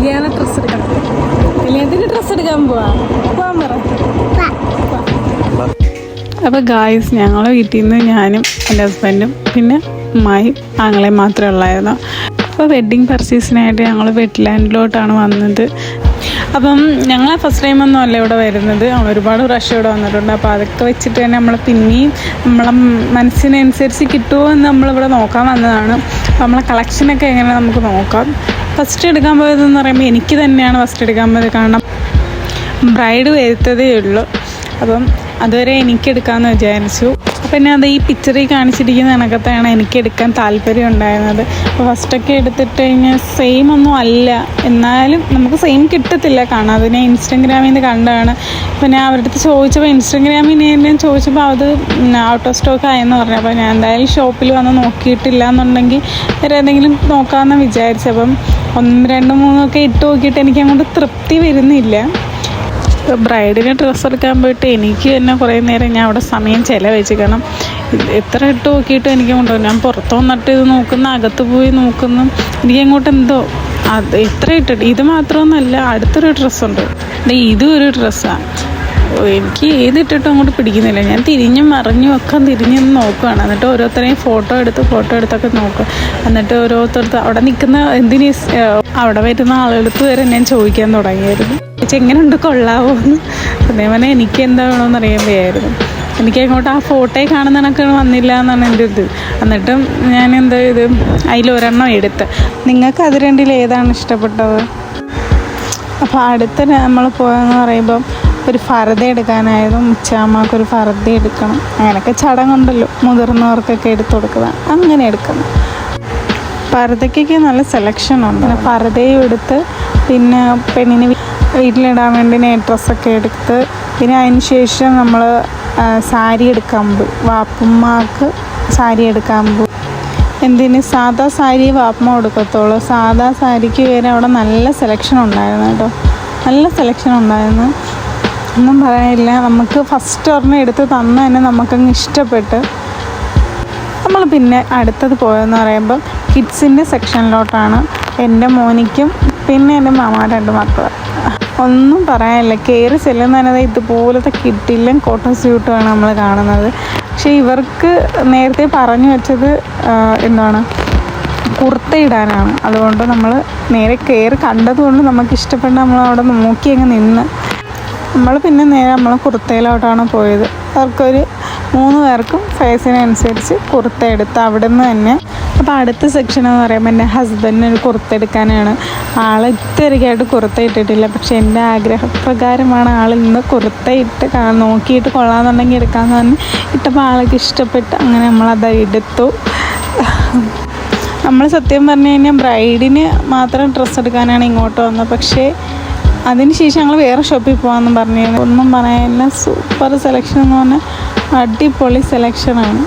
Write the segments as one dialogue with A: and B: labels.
A: കല്യാണ ഡ്രസ്സ് എടുക്കണം കല്യാണത്തിന് ഡ്രസ്സ് എടുക്കാൻ പോവാ. പോവാൻ പറ.
B: അപ്പോൾ ഗായ്സ് ഞങ്ങൾ വീട്ടിൽ നിന്ന് ഞാനും എന്റെ ഹസ്ബൻഡും പിന്നെ ഉമ്മായും ആങ്ങളെയും മാത്രമേ ഉള്ളായിരുന്നു. അപ്പോൾ വെഡ്ഡിങ് പർച്ചേസിനായിട്ട് ഞങ്ങൾ വെറ്റ്ലാൻഡിലോട്ടാണ് വന്നത്. അപ്പം ഞങ്ങൾ ഫസ്റ്റ് ടൈം ഒന്നും അല്ല ഇവിടെ വരുന്നത്. ഒരുപാട് പ്രാവശ്യം ഇവിടെ വന്നിട്ടുണ്ട്. അപ്പോൾ അതൊക്കെ വെച്ചിട്ട് തന്നെ നമ്മൾ പിന്നെയും നമ്മളെ മനസ്സിനനുസരിച്ച് കിട്ടുമോ എന്ന് നമ്മളിവിടെ നോക്കാൻ വന്നതാണ്. അപ്പോൾ നമ്മളെ കളക്ഷനൊക്കെ എങ്ങനെ നമുക്ക് നോക്കാം. ഫസ്റ്റ് എടുക്കാൻ പോയതെന്ന് പറയുമ്പോൾ എനിക്ക് തന്നെയാണ് ഫസ്റ്റ് എടുക്കാൻ പോയത്. കാരണം ബ്രൈഡ് വരുത്തതേ ഉള്ളൂ. അപ്പം അതുവരെ എനിക്കെടുക്കാമെന്ന് വിചാരിച്ചു. ഞാൻ അത് ഈ പിക്ചറിൽ കാണിച്ചിരിക്കുന്ന കണക്കത്താണ് എനിക്ക് എടുക്കാൻ താല്പര്യം ഉണ്ടായിരുന്നത്. അപ്പോൾ ഫസ്റ്റൊക്കെ എടുത്തിട്ട് കഴിഞ്ഞാൽ സെയിം ഒന്നും അല്ല. എന്നാലും നമുക്ക് സെയിം കിട്ടത്തില്ല. കാണാൻ അതിനെ ഇൻസ്റ്റഗ്രാമിൽ നിന്ന് കണ്ടതാണ്. പിന്നെ അവരുടെ അടുത്ത് ചോദിച്ചപ്പോൾ ഇൻസ്റ്റഗ്രാമിൽ ഞാൻ ചോദിച്ചപ്പോൾ അത് ഔട്ട് ഓഫ് സ്റ്റോക്ക് ആയെന്ന് പറഞ്ഞു. അപ്പോൾ ഞാൻ എന്തായാലും ഷോപ്പിൽ വന്ന് നോക്കിയിട്ടില്ല എന്നുണ്ടെങ്കിൽ വേറെ എന്തെങ്കിലും നോക്കാമെന്ന് വിചാരിച്ചപ്പം ഒന്ന് രണ്ട് മൂന്നൊക്കെ ഇട്ട് നോക്കിയിട്ട് എനിക്ക് അങ്ങോട്ട് തൃപ്തി വരുന്നില്ല. ബ്രൈഡിന് ഡ്രസ്സ് എടുക്കാൻ പോയിട്ട് എനിക്ക് തന്നെ കുറേ നേരം ഞാൻ അവിടെ സമയം ചിലവഴിച്ച്. കാരണം എത്ര ഇട്ട് നോക്കിയിട്ട് എനിക്ക് കൊണ്ടുപോകും ഞാൻ പുറത്ത് വന്നിട്ട് ഇത് നോക്കുന്ന അകത്ത് പോയി നോക്കുന്നു. എനിക്ക് അങ്ങോട്ട് എന്തോ അത് എത്ര ഇട്ടിട്ട് ഇത് മാത്രമൊന്നുമല്ല അടുത്തൊരു ഡ്രസ്സുണ്ട് ഇതും ഒരു ഡ്രസ്സാണ് എനിക്ക് ഏതിട്ടിട്ടും അങ്ങോട്ട് പിടിക്കുന്നില്ല. ഞാൻ തിരിഞ്ഞും മറിഞ്ഞും ഒക്കെ തിരിഞ്ഞും നോക്കുകയാണ് എന്നിട്ട് ഓരോരുത്തരെയും ഫോട്ടോ എടുത്ത് ഫോട്ടോ എടുത്തൊക്കെ നോക്കുക എന്നിട്ട് ഓരോരുത്തർക്ക് അവിടെ നിൽക്കുന്ന എന്തിനീ അവിടെ വരുന്ന ആളുകൾക്ക് വരെ ഞാൻ ചോദിക്കാൻ തുടങ്ങിയായിരുന്നു. ചേച്ചി എങ്ങനെയുണ്ട് കൊള്ളാവോ എന്ന് അതേപോലെ എനിക്ക് എന്താ വേണമെന്ന് അറിയാൻ വയ്യായിരുന്നു എനിക്ക് അങ്ങോട്ട് ആ ഫോട്ടോയിൽ കാണുന്ന കണക്കാണ് വന്നില്ല എന്നാണ് എന്റെ ഇത്. എന്നിട്ടും ഞാൻ എന്താ ഇത് അതിലൊരെണ്ണം എടുത്ത്. നിങ്ങൾക്ക് അത് രണ്ടിൽ ഏതാണ് ഇഷ്ടപ്പെട്ടത്? അപ്പോൾ അടുത്ത നമ്മൾ പോയെന്ന് പറയുമ്പം ഒരു ഫർദ എടുക്കാനായിരുന്നു. മുച്ചാമ്മക്ക് ഒരു ഫർദ എടുക്കണം. അങ്ങനെയൊക്കെ ചടങ്ങുണ്ടല്ലോ. മുതിർന്നവർക്കൊക്കെ എടുത്തു കൊടുക്കുക. അങ്ങനെ എടുക്കണം പർദ്ദയ്ക്കൊക്കെ നല്ല സെലക്ഷൻ ഉണ്ട്. പർദ്ദയും എടുത്ത് പിന്നെ പെണ്ണിന് വീട്ടിലിടാൻ വേണ്ടി നൈറ്റ് ഡ്രസ്സൊക്കെ എടുത്ത് പിന്നെ അതിന് ശേഷം നമ്മൾ സാരി എടുക്കാൻ പോയി വാപ്പുമ്മക്ക് സാരി എടുക്കാൻ പോയി എന്തിന്? സാധാ സാരി വാപ്പമ്മ കൊടുക്കത്തുള്ളൂ സാധാ സാരിക്ക് വരെ അവിടെ നല്ല സെലക്ഷൻ ഉണ്ടായിരുന്നു കേട്ടോ. നല്ല സെലക്ഷൻ ഉണ്ടായിരുന്നു. ഒന്നും പറയാനില്ല. നമുക്ക് ഫസ്റ്റ് ഒരെണ്ണം എടുത്ത് തന്ന നമുക്കങ്ങ് ഇഷ്ടപ്പെട്ട്. നമ്മൾ പിന്നെ അടുത്തത് പോയെന്ന് പറയുമ്പോൾ കിഡ്സിന്റെ സെക്ഷനിലോട്ടാണ് എന്റെ മോനിക്കും പിന്നെ എന്റെ മാമ രണ്ട് മക്കൾ ഒന്നും പറയാനില്ല. കയറി ചെല്ലുന്നതിനത് ഇതുപോലത്തെ കിട്ടില്ല കോട്ടൺ സ്യൂട്ടുമാണ് നമ്മൾ കാണുന്നത്. പക്ഷേ ഇവർക്ക് നേരത്തെ പറഞ്ഞു വെച്ചത് എന്താണ്? കുർത്ത ഇടാനാണ് അതുകൊണ്ട് നമ്മൾ നേരെ കയറി കണ്ടതുകൊണ്ട് നമുക്ക് ഇഷ്ടപ്പെട്ട നമ്മൾ അവിടെ നോക്കി അങ്ങ് നിന്ന്. നമ്മൾ പിന്നെ നേരെ നമ്മൾ കുർത്തയിലോട്ടാണ് പോയത്. അവർക്കൊരു മൂന്ന് പേർക്കും സൈസിനനുസരിച്ച് കുർത്ത എടുത്ത് അവിടെ നിന്ന് തന്നെ അപ്പോൾ അടുത്ത സെക്ഷൻ എന്ന് പറയുമ്പോൾ എന്റെ ഹസ്ബൻഡിന് എടുക്കാനാണ് ആൾ ഇത്തിരിക്കായിട്ട് കുർത്ത ഇട്ടിട്ടില്ല പക്ഷേ എന്റെ ആഗ്രഹപ്രകാരമാണ് ആൾ ഇന്ന് കുർത്ത ഇട്ട് നോക്കിയിട്ട് കൊള്ളാമെന്നുണ്ടെങ്കിൽ എടുക്കാമെന്ന് പറഞ്ഞ് ഇട്ടപ്പോൾ ആൾക്ക് ഇഷ്ടപ്പെട്ട് അങ്ങനെ നമ്മളത് എടുത്തു. നമ്മൾ സത്യം പറഞ്ഞു കഴിഞ്ഞാൽ ബ്രൈഡിന് മാത്രം ഡ്രസ്സ് എടുക്കാനാണ് ഇങ്ങോട്ട് വന്നത്. പക്ഷേ അതിനുശേഷം ഞങ്ങൾ വേറെ ഷോപ്പിൽ പോകാമെന്ന് പറഞ്ഞു ഒന്നും പറയാനില്ല. സൂപ്പർ സെലക്ഷൻ എന്ന് പറഞ്ഞാൽ അടിപൊളി സെലക്ഷനാണ്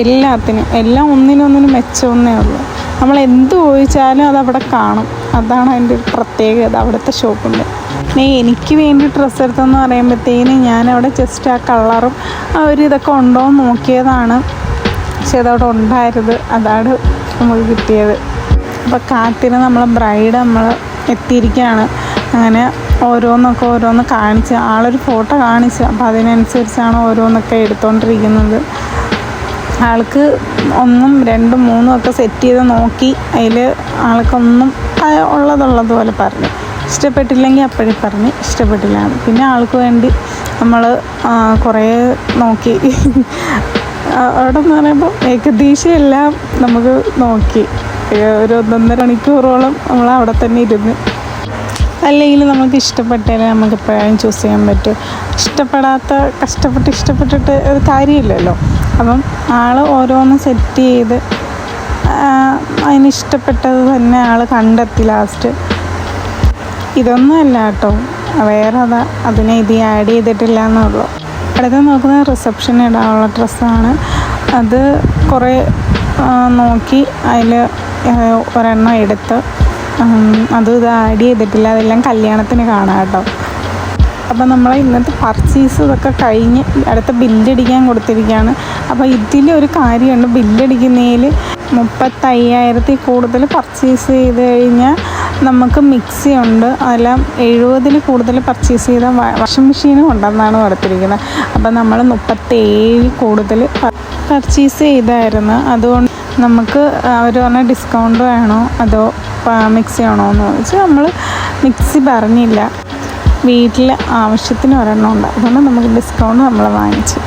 B: എല്ലാത്തിനും എല്ലാം ഒന്നിനൊന്നിനും മെച്ചമൊന്നേ ഉള്ളൂ. നമ്മൾ എന്ത് ചോദിച്ചാലും അത് അവിടെ കാണും. അതാണ് അതിന്റെ ഒരു പ്രത്യേകത അവിടുത്തെ ഷോപ്പിന്റെ പിന്നെ എനിക്ക് വേണ്ടി ഡ്രസ്സ് എടുത്തെന്ന് പറയുമ്പോഴത്തേന് അവിടെ ജസ്റ്റ് ആ കളറും ആ ഒരു ഇതൊക്കെ ഉണ്ടോ എന്ന് നോക്കിയതാണ്. പക്ഷെ അതവിടെ ഉണ്ടായത് അതാണ് നമുക്ക് കിട്ടിയത്. അപ്പോൾ കാത്തിന് നമ്മൾ ബ്രൈഡ് നമ്മൾ എത്തിയിരിക്കുകയാണ്. അങ്ങനെ ഓരോന്നൊക്കെ ഓരോന്ന് കാണിച്ച് ആളൊരു ഫോട്ടോ കാണിച്ച് അപ്പോൾ അതിനനുസരിച്ചാണ് ഓരോന്നൊക്കെ എടുത്തുകൊണ്ടിരിക്കുന്നത് ആൾക്ക് ഒന്നും രണ്ടും മൂന്നും ഒക്കെ സെറ്റ് ചെയ്ത് നോക്കി അതിൽ ആൾക്കൊന്നും ഉള്ളതുള്ളതുപോലെ പറഞ്ഞു. ഇഷ്ടപ്പെട്ടില്ലെങ്കിൽ അപ്പോഴേ പറഞ്ഞ്. ഇഷ്ടപ്പെട്ടില്ലാണ് പിന്നെ ആൾക്ക് വേണ്ടി നമ്മൾ കുറേ നോക്കി. അവിടെ എന്ന് പറയുമ്പോൾ ഏകദേശമെല്ലാം നമുക്ക് നോക്കി. ഒരു ഒന്നൊന്നര മണിക്കൂറോളം നമ്മൾ അവിടെ തന്നെ ഇരുന്ന്. അല്ലെങ്കിൽ നമുക്ക് ഇഷ്ടപ്പെട്ടാലേ നമുക്ക് എപ്പോഴും ചൂസ് ചെയ്യാൻ പറ്റും. ഇഷ്ടപ്പെടാത്ത കഷ്ടപ്പെട്ട് ഇഷ്ടപ്പെട്ടിട്ട് ഒരു കാര്യമില്ലല്ലോ. അപ്പം ആൾ ഓരോന്ന് സെറ്റ് ചെയ്ത് അതിനിഷ്ടപ്പെട്ടത് തന്നെ ആൾ കണ്ടെത്തി ലാസ്റ്റ് ഇതൊന്നും അല്ല കേട്ടോ. വേറെ അതാ അതിനെ ഇത് ആഡ് ചെയ്തിട്ടില്ല എന്നുള്ളൂ. അടുത്ത് നോക്കുന്നത് റിസപ്ഷൻ ഇടാനുള്ള ഡ്രസ്സാണ് അത് കുറേ നോക്കി അതിൽ ഒരെണ്ണം എടുത്ത് അത് ഇത് ആഡ് ചെയ്തിട്ടില്ല. അതെല്ലാം കല്യാണത്തിന് കാണാം കേട്ടോ. അപ്പോൾ നമ്മൾ ഇന്നത്തെ പർച്ചേസ് ഇതൊക്കെ കഴിഞ്ഞ് അടുത്ത ബില്ലടിക്കാൻ കൊടുത്തിരിക്കുകയാണ്. അപ്പോൾ ഇതിലൊരു കാര്യമുണ്ട്. ബില്ലടിക്കുന്നതിൽ മുപ്പത്തയ്യായിരത്തിൽ കൂടുതൽ പർച്ചേസ് ചെയ്ത് കഴിഞ്ഞാൽ നമുക്ക് മിക്സി ഉണ്ട് അതെല്ലാം എഴുപതിൽ കൂടുതൽ പർച്ചേസ് ചെയ്ത വാഷിംഗ് മെഷീനും ഉണ്ടെന്നാണ് കൊടുത്തിരിക്കുന്നത് അപ്പം നമ്മൾ മുപ്പത്തേഴിൽ കൂടുതൽ പർച്ചേസ് ചെയ്തായിരുന്നു. അതുകൊണ്ട് നമുക്ക് അവർ പറഞ്ഞ ഡിസ്കൗണ്ട് വേണോ? അതോ മിക്സി ആണോ എന്ന് ചോദിച്ചാൽ നമ്മൾ മിക്സി പറഞ്ഞില്ല. വീട്ടിൽ ആവശ്യത്തിന് ഒരെണ്ണം ഉണ്ട്. അതുകൊണ്ട് നമുക്ക് ഡിസ്കൗണ്ട് നമ്മൾ വാങ്ങിച്ചു.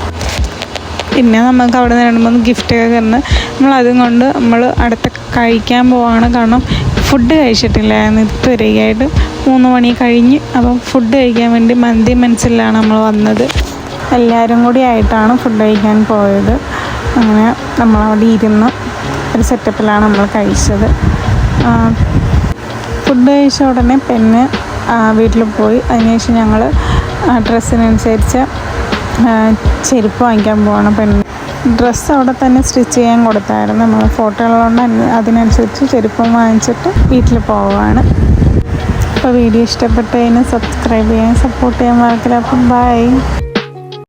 B: പിന്നെ നമുക്ക് അവിടെ നിന്ന് രണ്ട് മൂന്ന് ഗിഫ്റ്റൊക്കെ നമ്മൾ അതും കൊണ്ട് നമ്മൾ അടുത്ത കഴിക്കാൻ പോവാണ്. കാരണം ഫുഡ് കഴിച്ചിട്ടില്ലായിരുന്നു. ഇതുവരെയായിട്ട് മൂന്ന് മണി കഴിഞ്ഞ് അപ്പം ഫുഡ് കഴിക്കാൻ വേണ്ടി മന്തി മനസ്സിലാണ് നമ്മൾ വന്നത്. എല്ലാവരും കൂടി ആയിട്ടാണ് ഫുഡ് കഴിക്കാൻ പോയത്. അങ്ങനെ നമ്മളവിടെ ഇരുന്ന് ഒരു സെറ്റപ്പിലാണ് നമ്മൾ കഴിച്ചത്. ഫുഡ് കഴിച്ച ഉടനെ പെണ്ണ് വീട്ടിൽ പോയി. അതിനുശേഷം ഞങ്ങൾ ഡ്രസ്സിനനുസരിച്ച് ചെരുപ്പ് വാങ്ങിക്കാൻ പോവാണ്. പെണ്ണ് ഡ്രസ്സ് അവിടെ തന്നെ സ്റ്റിച്ച് ചെയ്യാൻ കൊടുത്തായിരുന്നു. നമ്മൾ ഫോട്ടോകളുകൊണ്ട് അതിനനുസരിച്ച് ചെരുപ്പം വാങ്ങിച്ചിട്ട് വീട്ടിൽ പോവുകയാണ് അപ്പോൾ വീഡിയോ ഇഷ്ടപ്പെട്ടതിന് സബ്സ്ക്രൈബ് ചെയ്യാൻ സപ്പോർട്ട് ചെയ്യാൻ മറക്കില്ല അപ്പം ബൈ